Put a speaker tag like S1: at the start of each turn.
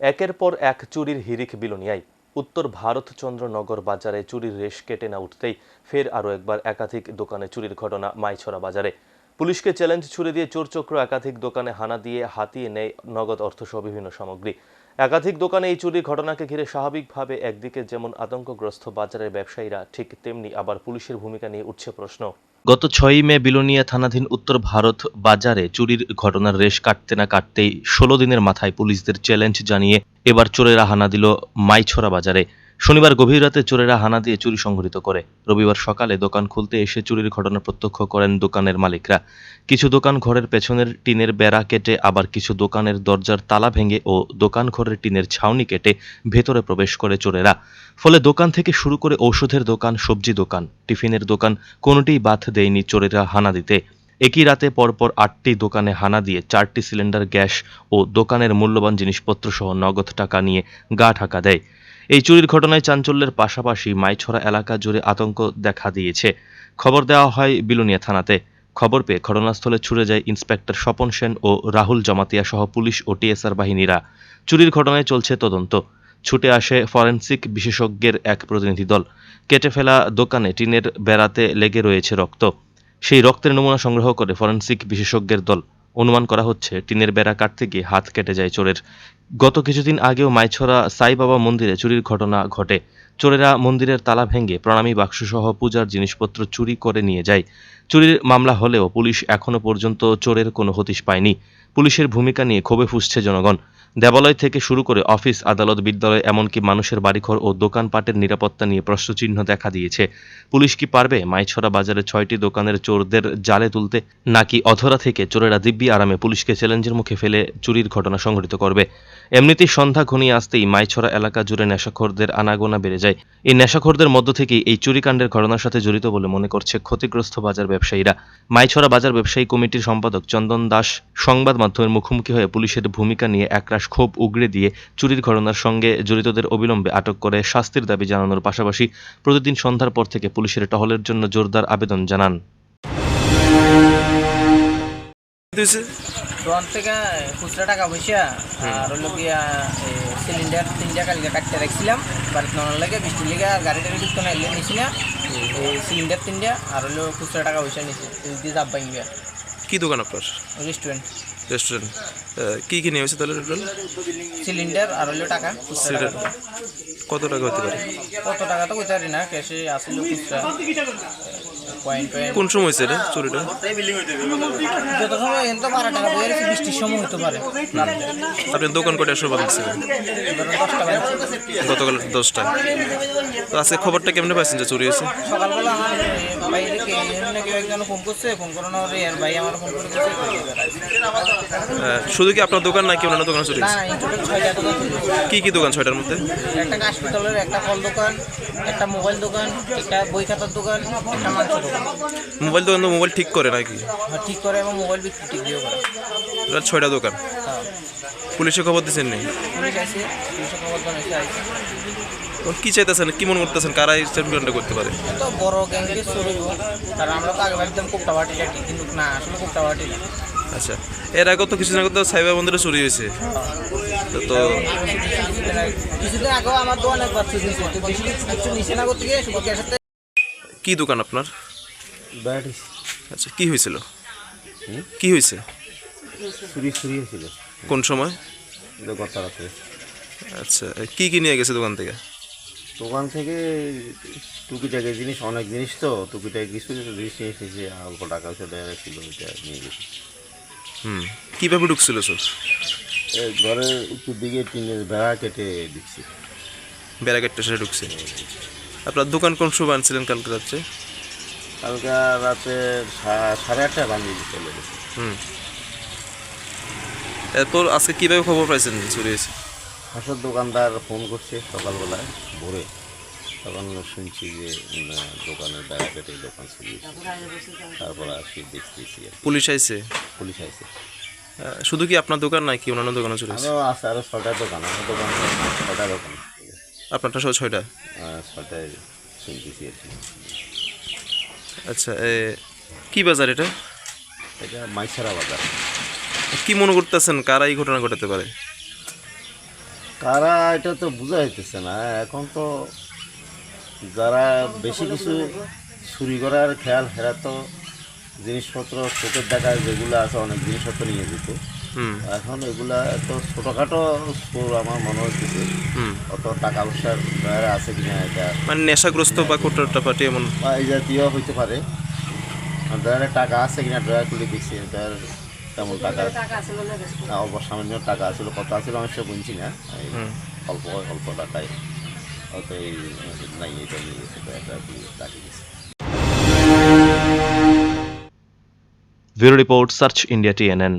S1: একের পর এক চুরির হিরিক বিলোনিয়ায়। উত্তর ভারতচন্দ্রনগর বাজারে চুরির রেশ কেটে না উঠতেই ফের আরও একবার একাধিক দোকানে চুরির ঘটনা মাইছড়া বাজারে। পুলিশকে চ্যালেঞ্জ ছুড়ে দিয়ে চোরচক্র একাধিক দোকানে হানা দিয়ে হাতিয়ে নেয় নগদ অর্থসহ বিভিন্ন সামগ্রী। একাধিক দোকানে এই চুরির ঘটনাকে ঘিরে স্বাভাবিকভাবে একদিকে যেমন আতঙ্কগ্রস্ত বাজারের ব্যবসায়ীরা, ঠিক তেমনি আবার পুলিশের ভূমিকা নিয়ে উঠছে প্রশ্ন। গত ছয়ই মে বিলোনিয়া থানাধীন উত্তর ভারত বাজারে চুরির ঘটনার রেশ কাটতে না কাটতেই ষোলো দিনের মাথায় পুলিশদের চ্যালেঞ্জ জানিয়ে এবার চোরেরা হানা দিল মাইছড়া বাজারে। শনিবার গভীর রাতে চোরেরা হানা দিয়ে চুরি সংঘটিত করে। রবিবার সকালে দোকান খুলতে এসে চুরির ঘটনা প্রত্যক্ষ করেন দোকানের মালিকরা। কিছু দোকান ঘরের পেছনের টিনের বেড়া কেটে, আবার কিছু দোকানের দরজার তালা ভেঙে ও দোকান ঘরের টিনের ছাউনি কেটে ভেতরে প্রবেশ করে চোরেরা। ফলে দোকান থেকে শুরু করে ঔষধের দোকান, সবজি দোকান, টিফিনের দোকান কোনোটিই বাদ দেয়নি চোরেরা হানা দিতে। একই রাতে পরপর আটটি দোকানে হানা দিয়ে চারটি সিলিন্ডার, গ্যাস ও দোকানের মূল্যবান জিনিসপত্র সহ নগদ টাকা নিয়ে গা ঢাকা দেয়। এই চুরির ঘটনায় চাঞ্চল্যের পাশাপাশি মাইছড়া এলাকা জুড়ে আতঙ্ক দেখা দিয়েছে। খবর দেওয়া হয় বিলুনিয়া থানাতে। খবর পেয়ে ঘটনাস্থলে ছুটে যায় ইন্সপেক্টর স্বপন সেন ও রাহুল জমাতিয়া সহ পুলিশ ও টিএসআর বাহিনীরা। চুরির ঘটনায় চলছে তদন্ত। ছুটে আসে ফরেন্সিক বিশেষজ্ঞের এক প্রতিনিধি দল। কেটে ফেলা দোকানে টিনের বেড়াতে লেগে রয়েছে রক্ত। সেই রক্তের নমুনা সংগ্রহ করে ফরেন্সিক বিশেষজ্ঞের দল। অনুমান করা হচ্ছে, টিনের বেড়া কাটতে গিয়ে হাত কেটে যায় চোরের। গত কিছুদিন আগেও মাইছড়া সাই বাবা মন্দিরে চুরির ঘটনা ঘটে। চোরেরা মন্দিরের তালা ভেঙে প্রণামী বাক্স সহ পূজার জিনিসপত্র চুরি করে নিয়ে যায়। চুরির মামলা হলেও পুলিশ এখনও পর্যন্ত চোরের কোনো হতিশ পায়নি। পুলিশের ভূমিকা নিয়ে ক্ষোভে ফুসছে জনগণ। দেবালয় থেকে শুরু করে অফিস, আদালত, বিদ্যালয়, এমনকি মানুষের বাড়িঘর ও দোকানপাটের নিরাপত্তা নিয়ে প্রশ্নচিহ্ন দেখা দিয়েছে। পুলিশ কি পারবে? মাইছড়া বাজারে ছয়টি দোকানের চোরদের জালে তুলতে নাকি অধরা থেকে চোরেরা দিব্যি আরামে পুলিশকে চ্যালেঞ্জের মুখে ফেলে চুরির ঘটনা সংঘটিত করবে? এমনিতেই সন্ধ্যা ঘনিয়ে আসতেই মাইছড়া এলাকা জুড়ে নেশাখোরদের আনাগোনা বেড়ে যায়। এই নেশাখোরদের মধ্য থেকেই এই চুরিকাণ্ডের ঘটনার সাথে জড়িত বলে মনে করছে ক্ষতিগ্রস্ত বাজার ব্যবসায়ীরা। মাইছড়া বাজার ব্যবসায়ী কমিটির সম্পাদক চন্দন দাস সংবাদ মাধ্যমের মুখোমুখি হয়ে পুলিশের ভূমিকা নিয়ে একরাশ ক্ষোভ উগড়ে দিয়ে চুরির ঘটনার সঙ্গে জড়িতদের অবিলম্বে আটক করে শাস্তির দাবি জানানোর পাশাপাশি প্রতিদিন সন্ধ্যার পর থেকে পুলিশের টহলের জন্য জোরদার আবেদন জানান।
S2: দোকান থেকে খুচরা টাকা পয়সা আর হলো গিয়া সিলিন্ডার তিনটা কালকে কাটতে রাখছিলাম। বাড়িতে নেওয়ার লাগে বৃষ্টি লেগে আর গাড়ি টাড়ি ঢুকতো না এলে নিছি না। সিলিন্ডার তিনটা আর হলো খুচরা টাকা পয়সা নিছি দিয়ে চাপ ভাঙি
S3: কি দোকান আপনার?
S2: রেস্টুরেন্ট
S3: রেস্টুরেন্ট কি কি নিয়ে হয়েছে তাহলে টোটাল
S2: সিলিন্ডার আর হলো টাকা।
S3: কত টাকা হতে পারে?
S2: কত টাকা তো কইতে পারি না ক্যাশে আসলে খুচরা।
S3: কোন সময় হয়েছে এটা চুরিটা?
S2: যত সময় এন বারো টাকা বইয়ের বৃষ্টির সময় হতে পারে
S3: আপনি দোকান কটার সময়
S2: বাজে
S3: গতকাল দশটা তো আজকে খবরটা কেমনে পাইছেন যে চুরি হয়েছে?
S2: সকালবেলা আমার বাইরে কেউ ফোন করছে ফোন করানোর আর ভাই আমার ফোন করে দিচ্ছে
S3: শুধু কি আপনার দোকান নাকি অন্যান্য দোকানে চুরি হয়েছে। কি কি দোকান ছয়টার মধ্যে?
S2: একটা হাসপাতালের একটা ফল দোকান একটা মোবাইল দোকান একটা বই খাতার দোকান একটা মাংস দোকান।
S3: মোবাইল দোকান তো মোবাইল ঠিক করে নাকি?
S2: হ্যাঁ, ঠিক করে এবং মোবাইল বিক্রি ঠিক দিয়েও করে।
S3: ছয়টা দোকান।
S2: হ্যাঁ।
S3: পুলিশে খবর দিচ্ছেন নেই
S2: পুলিশ আছে পুলিশের খবর জানাইছে আইছে।
S3: কি চাইতেছেন? কি মনে করতেছেন? কারা এই স্টেটমেন্টটা করতে পারে?
S2: তো বড় গ্যাংকে চলব কারণ আমরা তো আগে ভাবতাম কুপ্তা বাটি টাটি কিন্তু না আসলে কুপ্তা বাটি না
S3: আচ্ছা এর আগে তো কিছুদিন আগে তো সাইবার মন্দিরে চুরি হয়েছে। তো তো
S2: কিছুদিন আগে- আগেও আমার দোকান কিছু কিছু নিচে না করতে গিয়ে শুধু ক্যাশের
S3: কি দোকান আপনার?
S4: ব্যাটারি
S3: আচ্ছা কি হয়েছিল কি হয়েছে
S4: চুরি চুরি হয়েছিল
S3: কোন সময়?
S4: গত রাতে
S3: আচ্ছা কি কি নিয়ে গেছে দোকান থেকে?
S4: দোকান থেকে টুকিটাকি জিনিস অনেক জিনিস তো টুকিটাকি কিছু কিছু জিনিস নিয়ে এসেছে অল্প টাকা পয়সা দেওয়া ছিল ওইটা নিয়ে গেছি।
S3: হুম কীভাবে ঢুকছিল সব
S4: এ ঘরের উত্তর দিকে টিনের বেড়া কেটে দিচ্ছি।
S3: কেটে সেটা ঢুকছে। আপনার দোকান কোন সময় আনছিলেন কালকে রাত্রে?
S4: কালকে রাতে সাড়ে আটটায় বানিয়ে চলে গেছে
S3: হুম। এরপর আজকে কীভাবে খবর পাইছেন চুরি হয়েছে
S4: হাঁসের দোকানদার ফোন করছে সকালবেলায় ভোরে। তখন শুনছি যে দোকানের বেড়া কেটে দোকান চুরি তারপর আসি দেখতেছি।
S3: পুলিশ আইছে?
S4: পুলিশ আইছে।
S3: শুধু কি আপনার দোকান নাই কি অন্যান্য দোকানে চলে
S4: আরও আছে আরও ছটা দোকান আমার দোকান ছটা দোকান।
S3: আপনারটা সহ ছয়টা?
S4: ছটায় শুনতেছি আর কি।
S3: আচ্ছা এ, কি বাজার এটা?
S4: এটা মাইছারা বাজার।
S3: কি মনে করতেছেন কারা এই ঘটনা ঘটাতে পারে?
S4: কারা এটা তো বোঝা যাইতেছে না এখন তো যারা বেশি কিছু চুরি করার খেয়াল হেরা তো জিনিসপত্র চোখের দেখা যেগুলো আছে অনেক জিনিসপত্র নিয়ে যেত।
S3: হুম।
S4: এখন এগুলা তো ছোটোখাটো চোর আমার মনে হচ্ছে
S3: হুম।
S4: অত টাকা পয়সার ড্রয়ারে আছে কিনা এটা।
S3: মানে নেশাগ্রস্ত বা কোটাটা পাটি এমন?
S4: এই জাতীয় হইতে পারে। আর টাকা আছে কিনা ড্রয়ার খুলে দেখছি ড্রয়ার তেমন টাকা না, অল্প সামান্য টাকা ছিল কত আছিল আমি সে বুঝছি না। অল্প অল্প টাকায় হয়তো এই নাই এটা নিয়ে গেছে ড্রয়ারটা দিয়ে রাখি গেছে
S1: bureau report search India TNN.